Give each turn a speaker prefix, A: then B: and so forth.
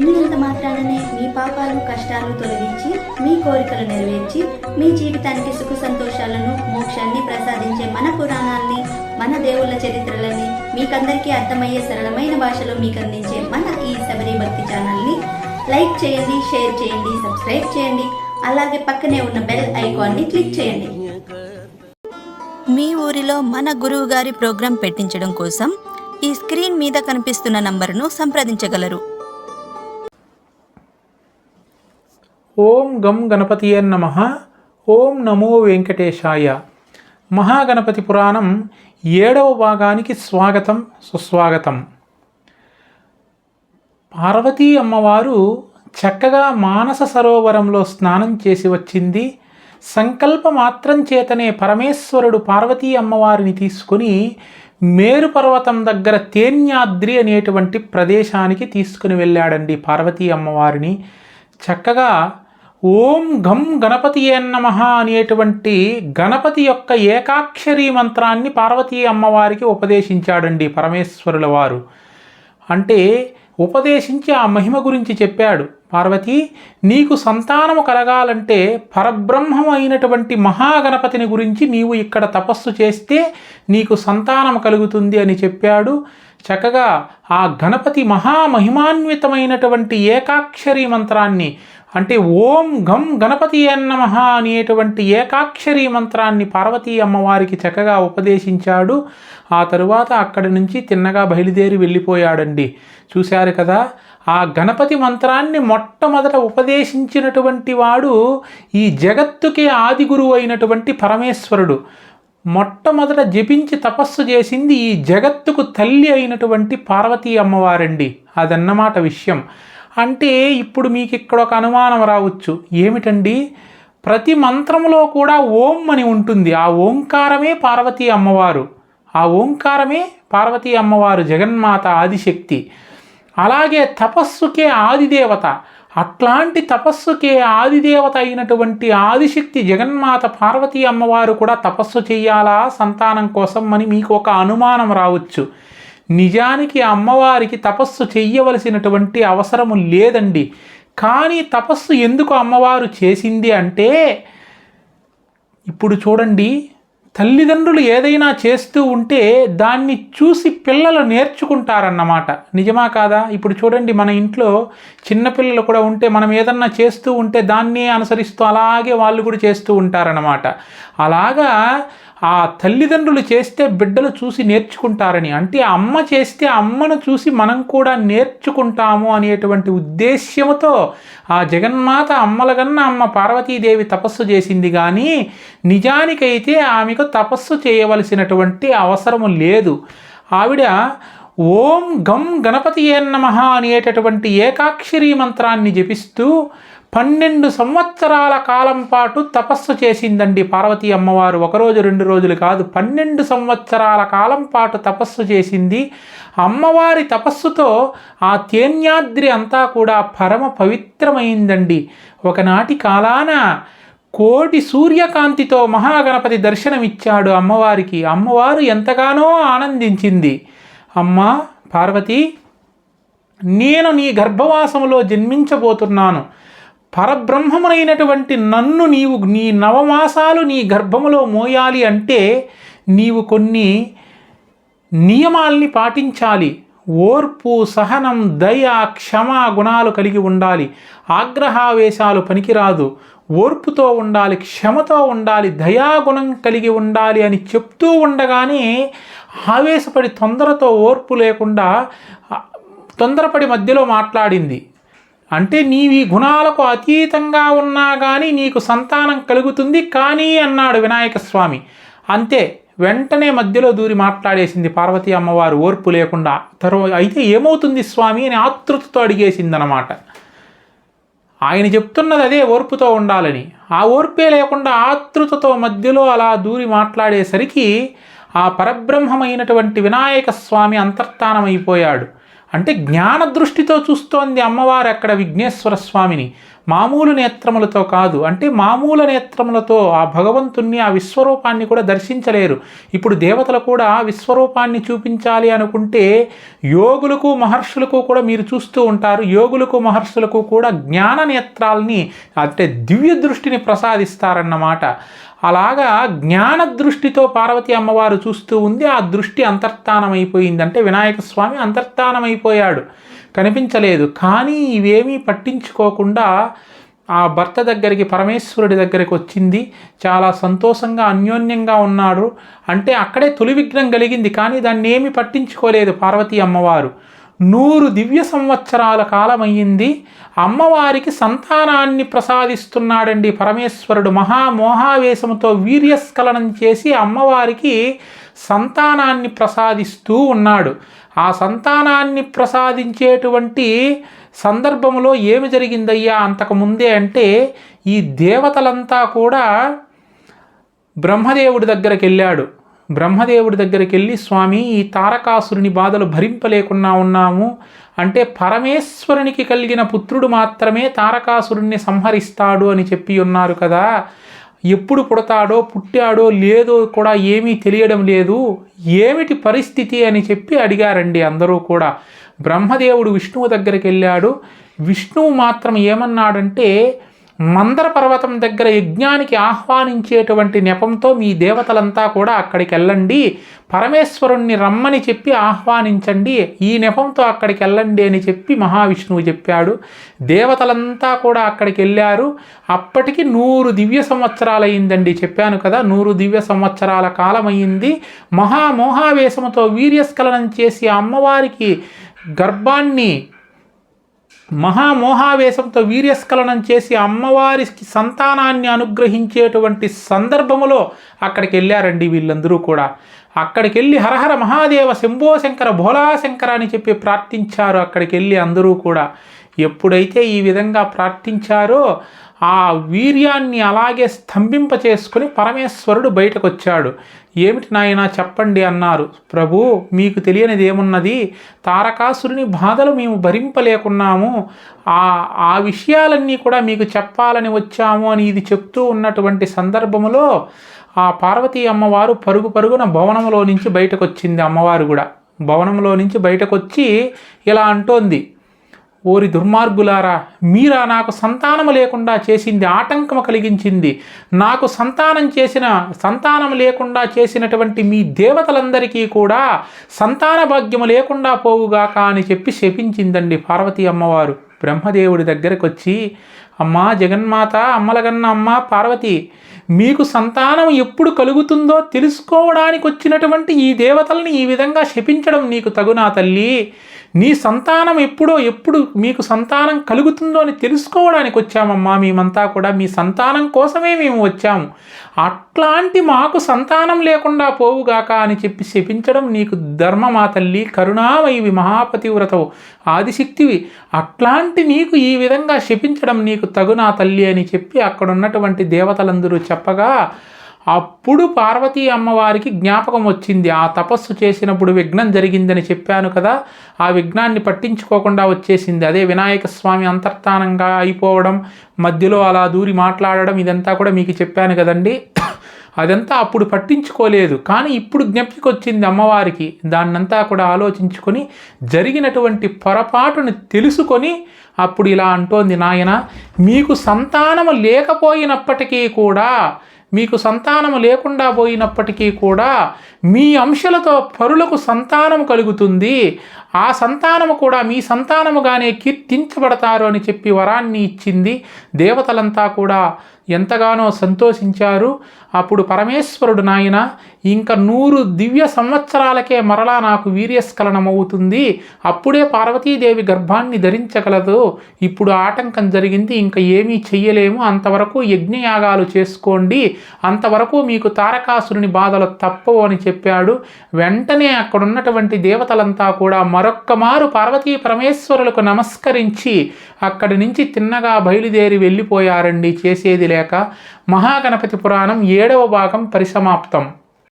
A: వినినంత మాత్రాననే మీ పాపాలు కష్టాలు తొలగించి మీ కోరికలు నెరవేర్చి మీ జీవితానికి సుఖ సంతోషాలను మోక్షాన్ని ప్రసాదించే మన పురాణాల్ని మన దేవుళ్ళ చరిత్రలని మీకందరికీ అర్థమయ్యే సరళమైన భాషలో మీకు అందించే మన ఈ శబరి భక్తి ఛానల్ని లైక్ చేయండి షేర్ చేయండి సబ్స్క్రైబ్ చేయండి అలాగే పక్కనే ఉన్న బెల్ ఐకాన్ని క్లిక్ చేయండి.
B: మీ ఊరిలో మన గురువు గారి ప్రోగ్రాం పెట్టించడం కోసం ఈ స్క్రీన్ మీద కనిపిస్తున్న నంబరును సంప్రదించగలరు.
C: ఓం గం గణపతియే నమ. ఓం నమో వెంకటేశాయ. మహాగణపతి పురాణం ఏడవ భాగానికి స్వాగతం సుస్వాగతం. పార్వతీ అమ్మవారు చక్కగా మానస సరోవరంలో స్నానం చేసి వచ్చింది. సంకల్ప మాత్రం చేతనే పరమేశ్వరుడు పార్వతీ అమ్మవారిని తీసుకుని మేరు పర్వతం దగ్గర తేన్యాద్రి అనేటువంటి ప్రదేశానికి తీసుకుని వెళ్ళాడండి పార్వతీ అమ్మవారిని. చక్కగా ఓం గం గణపతి నమ అనేటువంటి గణపతి యొక్క ఏకాక్షరీ మంత్రాన్ని పార్వతీ అమ్మవారికి ఉపదేశించాడండి పరమేశ్వరుల వారు. అంటే ఉపదేశించి ఆ మహిమ గురించి చెప్పాడు. పార్వతి నీకు సంతానము కలగాలంటే పరబ్రహ్మం అయినటువంటి మహాగణపతిని గురించి నీవు ఇక్కడ తపస్సు చేస్తే నీకు సంతానం కలుగుతుంది అని చెప్పాడు. చక్కగా ఆ గణపతి మహామహిమాన్వితమైనటువంటి ఏకాక్షరీ మంత్రాన్ని అంటే ఓం గం గణపతి నమ అనేటువంటి ఏకాక్షరీ మంత్రాన్ని పార్వతీ అమ్మవారికి చక్కగా ఉపదేశించాడు. ఆ తరువాత అక్కడి నుంచి తిన్నగా బయలుదేరి వెళ్ళిపోయాడండి. చూశారు కదా ఆ గణపతి మంత్రాన్ని మొట్టమొదట ఉపదేశించినటువంటి వాడు ఈ జగత్తుకే ఆది గురువు అయినటువంటి పరమేశ్వరుడు. మొట్టమొదట జపించి తపస్సు చేసింది ఈ జగత్తుకు తల్లి అయినటువంటి పార్వతీ అమ్మవారండి. అదన్నమాట విషయం. అంటే ఇప్పుడు మీకు ఇక్కడ ఒక అనుమానం రావచ్చు. ఏమిటండి? ప్రతి మంత్రంలో కూడా ఓం అని ఉంటుంది. ఆ ఓంకారమే పార్వతీ అమ్మవారు. ఆ ఓంకారమే పార్వతీ అమ్మవారు జగన్మాత ఆదిశక్తి. అలాగే తపస్సుకే ఆదిదేవత. అట్లాంటి తపస్సుకే ఆదిదేవత అయినటువంటి ఆదిశక్తి జగన్మాత పార్వతీ అమ్మవారు కూడా తపస్సు చేయాలా సంతానం కోసం అని మీకు ఒక అనుమానం రావచ్చు. నిజానికి అమ్మవారికి తపస్సు చెయ్యవలసినటువంటి అవసరము లేదండి. కానీ తపస్సు ఎందుకు అమ్మవారు చేసింది అంటే ఇప్పుడు చూడండి తల్లిదండ్రులు ఏదైనా చేస్తూ ఉంటే దాన్ని చూసి పిల్లలు నేర్చుకుంటారన్నమాట. నిజమా కాదా? ఇప్పుడు చూడండి మన ఇంట్లో చిన్నపిల్లలు కూడా ఉంటే మనం ఏదన్నా చేస్తూ ఉంటే దాన్నే అనుసరిస్తూ అలాగే వాళ్ళు కూడా చేస్తూ ఉంటారన్నమాట. అలాగా ఆ తల్లిదండ్రులు చేస్తే బిడ్డలు చూసి నేర్చుకుంటారని అంటే అమ్మ చేస్తే అమ్మను చూసి మనం కూడా నేర్చుకుంటాము అనేటువంటి ఉద్దేశ్యముతో ఆ జగన్మాత అమ్మలగన్న అమ్మ పార్వతీదేవి తపస్సు చేసింది కానీ నిజానికైతే ఆమెకు తపస్సు చేయవలసినటువంటి అవసరము లేదు. ఆవిడ ఓం గం గణపతి నమ అనేటటువంటి ఏకాక్షరీ మంత్రాన్ని జపిస్తూ పన్నెండు సంవత్సరాల కాలం పాటు తపస్సు చేసిందండి పార్వతీ అమ్మవారు. ఒకరోజు రెండు రోజులు కాదు పన్నెండు సంవత్సరాల కాలం పాటు తపస్సు చేసింది. అమ్మవారి తపస్సుతో ఆ తేన్యాద్రి అంతా కూడా పరమ పవిత్రమైందండి. ఒకనాటి కాలాన కోటి సూర్యకాంతితో మహాగణపతి దర్శనమిచ్చాడు అమ్మవారికి. అమ్మవారు ఎంతగానో ఆనందించింది. అమ్మా పార్వతి నేను నీ గర్భవాసములో జన్మించబోతున్నాను. పరబ్రహ్మమునైనటువంటి నన్ను నీవు నీ నవమాసాలు నీ గర్భములో మోయాలి అంటే నీవు కొన్ని నియమాల్ని పాటించాలి. ఓర్పు సహనం దయ క్షమ గుణాలు కలిగి ఉండాలి. ఆగ్రహావేశాలు పనికిరాదు. ఓర్పుతో ఉండాలి క్షమతో ఉండాలి దయాగుణం కలిగి ఉండాలి అని చెప్తూ ఉండగానే ఆవేశపడి తొందరతో ఓర్పు లేకుండా తొందరపడి మధ్యలో మాట్లాడింది. అంటే నీవి గుణాలకు అతీతంగా ఉన్నా కానీ నీకు సంతానం కలుగుతుంది కానీ అన్నాడు వినాయక స్వామి. అంతే వెంటనే మధ్యలో దూరి మాట్లాడేసింది పార్వతీ అమ్మవారు. ఓర్పు లేకుండా తర్వాత అయితే ఏమవుతుంది స్వామి అని ఆతృతతో అడిగేసిందనమాట. ఆయన చెప్తున్నది అదే ఓర్పుతో ఉండాలని. ఆ ఓర్పే లేకుండా ఆతృతతో మధ్యలో అలా దూరి మాట్లాడేసరికి ఆ పరబ్రహ్మమైనటువంటి వినాయక స్వామి అంతర్ధానమైపోయాడు అంటే జ్ఞాన దృష్టితో చూస్తోంది అమ్మవారు అక్కడ విఘ్నేశ్వర స్వామిని. మామూలు నేత్రములతో కాదు అంటే మామూలు నేత్రములతో ఆ భగవంతుణ్ణి ఆ విశ్వరూపాన్ని కూడా దర్శించలేరు. ఇప్పుడు దేవతలు కూడా విశ్వరూపాన్ని చూపించాలి అనుకుంటే యోగులకు మహర్షులకు కూడా మీరు చూస్తూ ఉంటారు. యోగులకు మహర్షులకు కూడా జ్ఞాన నేత్రాల్ని అంటే దివ్య దృష్టిని ప్రసాదిస్తారన్నమాట. అలాగా జ్ఞాన దృష్టితో పార్వతి అమ్మవారు చూస్తూ ఉంది. ఆ దృష్టి అంతర్ధానమైపోయింది అంటే వినాయక స్వామి అంతర్ధానమైపోయాడు కనిపించలేదు. కానీ ఇవేమీ పట్టించుకోకుండా ఆ భర్త దగ్గరికి పరమేశ్వరుడి దగ్గరికి వచ్చింది. చాలా సంతోషంగా అన్యోన్యంగా ఉన్నాడు. అంటే అక్కడే తొలి విఘ్నం కలిగింది. కానీ దాన్ని ఏమీ పట్టించుకోలేదు పార్వతీ అమ్మవారు. నూరు దివ్య సంవత్సరాల కాలమయ్యింది. అమ్మవారికి సంతానాన్ని ప్రసాదిస్తున్నాడండి పరమేశ్వరుడు. మహామోహావేశంతో వీర్యస్ఖలనం చేసి అమ్మవారికి సంతానాన్ని ప్రసాదిస్తూ ఉన్నాడు. ఆ సంతానాన్ని ప్రసాదించేటువంటి సందర్భంలో ఏమి జరిగిందయ్యా అంతకుముందే అంటే ఈ దేవతలంతా కూడా బ్రహ్మదేవుడి దగ్గరికి వెళ్ళాడు. బ్రహ్మదేవుడి దగ్గరికి వెళ్ళి స్వామి ఈ తారకాసురుని బాధలు భరింపలేకున్నా ఉన్నాము. అంటే పరమేశ్వరునికి కలిగిన పుత్రుడు మాత్రమే తారకాసురుణ్ణి సంహరిస్తాడు అని చెప్పి ఉన్నారు కదా. ఎప్పుడు పుడతాడో పుట్టాడో లేదో కూడా ఏమీ తెలియడం లేదు. ఏమిటి పరిస్థితి అని చెప్పి అడిగారండి అందరూ కూడా. బ్రహ్మదేవుడు విష్ణువు దగ్గరికి వెళ్ళాడు. విష్ణువు మాత్రం ఏమన్నాడంటే మందర పర్వతం దగ్గర యజ్ఞానికి ఆహ్వానించేటువంటి నెపంతో మీ దేవతలంతా కూడా అక్కడికి వెళ్ళండి పరమేశ్వరుణ్ణి రమ్మని చెప్పి ఆహ్వానించండి. ఈ నెపంతో అక్కడికి వెళ్ళండి అని చెప్పి మహావిష్ణువు చెప్పాడు. దేవతలంతా కూడా అక్కడికి వెళ్ళారు అప్పటికి నూరు దివ్య సంవత్సరాలయ్యిందండి చెప్పాను కదా. నూరు దివ్య సంవత్సరాల కాలం అయింది మహామోహావేశముతో వీర్యస్ఖలనం చేసి అమ్మవారికి గర్భాన్ని మహామోహావేశంతో వీర్యస్ఖలనం చేసి అమ్మవారికి సంతానాన్ని అనుగ్రహించేటువంటి సందర్భములో అక్కడికి వెళ్ళారండి వీళ్ళందరూ కూడా. అక్కడికి వెళ్ళి హరహర మహాదేవ శంభోశంకర భోలాశంకర అని చెప్పి ప్రార్థించారు అక్కడికి వెళ్ళి అందరూ కూడా. ఎప్పుడైతే ఈ విధంగా ప్రార్థించారో ఆ వీర్యాన్ని అలాగే స్తంభింప చేసుకుని పరమేశ్వరుడు బయటకు వచ్చాడు ఏమిటి నాయనా చెప్పండి అన్నారు. ప్రభు మీకు తెలియనిది ఏమున్నది? తారకాసురుని బాధలు మేము భరింపలేకున్నాము. ఆ ఆ విషయాలన్నీ కూడా మీకు చెప్పాలని వచ్చాము అని ఇది చెప్తూ ఉన్నటువంటి సందర్భములో ఆ పార్వతీ అమ్మవారు పరుగు పరుగున భవనంలో నుంచి బయటకు వచ్చింది అమ్మవారు కూడా. భవనంలో నుంచి బయటకు వచ్చి ఇలా అంటోంది. ఓరి దుర్మార్గులారా మీరా నాకు సంతానము లేకుండా చేసింది ఆటంకము కలిగించింది. నాకు సంతానం చేసిన సంతానం లేకుండా చేసినటువంటి మీ దేవతలందరికీ కూడా సంతాన భాగ్యము లేకుండా పోవుగాక అని చెప్పి శపించిందండి పార్వతీ అమ్మవారు. బ్రహ్మదేవుడి దగ్గరకు వచ్చి అమ్మా జగన్మాత అమ్మలగన్న అమ్మ పార్వతి మీకు సంతానం ఎప్పుడు కలుగుతుందో తెలుసుకోవడానికి వచ్చినటువంటి ఈ దేవతల్ని ఈ విధంగా శపించడం నీకు తగునా తల్లి. నీ సంతానం ఎప్పుడో ఎప్పుడు మీకు సంతానం కలుగుతుందో అని తెలుసుకోవడానికి వచ్చామమ్మా. మేమంతా కూడా మీ సంతానం కోసమే మేము వచ్చాము. అట్లాంటి మాకు సంతానం లేకుండా పోవుగాక అని చెప్పి శపించడం నీకు ధర్మమా తల్లి? కరుణామయివి మహాపతివ్రతవు ఆదిశక్తివి. అట్లాంటి నీకు ఈ విధంగా శపించడం నీకు తగునా తల్లి అని చెప్పి అక్కడ ఉన్నటువంటి దేవతలందరూ చెప్పగా అప్పుడు పార్వతీ అమ్మవారికి జ్ఞాపకం వచ్చింది. ఆ తపస్సు చేసినప్పుడు విఘ్నం జరిగిందని చెప్పాను కదా ఆ విఘ్నాన్ని పట్టించుకోకుండా వచ్చేసింది. అదే వినాయక స్వామి అంతర్ధానంగా అయిపోవడం మధ్యలో అలా దూరి మాట్లాడడం ఇదంతా కూడా మీకు చెప్పాను కదండి. అదంతా అప్పుడు పట్టించుకోలేదు. కానీ ఇప్పుడు జ్ఞప్తికి వచ్చింది అమ్మవారికి. దాన్నంతా కూడా ఆలోచించుకొని జరిగినటువంటి పొరపాటును తెలుసుకొని అప్పుడు ఇలా అంటోంది నాయన మీకు సంతానము లేకపోయినప్పటికీ కూడా మీకు సంతానము లేకుండా పోయినప్పటికీ కూడా మీ అంశలతో పరులకు సంతానం కలుగుతుంది. ఆ సంతానము కూడా మీ సంతానముగానే కీర్తించబడతారు అని చెప్పి వరాన్ని ఇచ్చింది దేవతలంతా కూడా. ఎంతగానో సంతోషించారు. అప్పుడు పరమేశ్వరుడు నాయన ఇంకా నూరు దివ్య సంవత్సరాలకే మరలా నాకు వీర్యస్ఖలనమవుతుంది. అప్పుడే పార్వతీదేవి గర్భాన్ని ధరించగలదు. ఇప్పుడు ఆటంకం జరిగింది. ఇంకా ఏమీ చెయ్యలేము. అంతవరకు యజ్ఞయాగాలు చేసుకోండి. అంతవరకు మీకు తారకాసురుని బాధలు తప్పవు అని చెప్పాడు. వెంటనే అక్కడున్నటువంటి దేవతలంతా కూడా మరొక్క మారు పార్వతీ పరమేశ్వరులకు నమస్కరించి అక్కడి నుంచి తిన్నగా బయలుదేరి వెళ్ళిపోయారండి. చేసేది లేక మహాగణపతి పురాణం ఏడవ భాగం పరిసమాప్తం.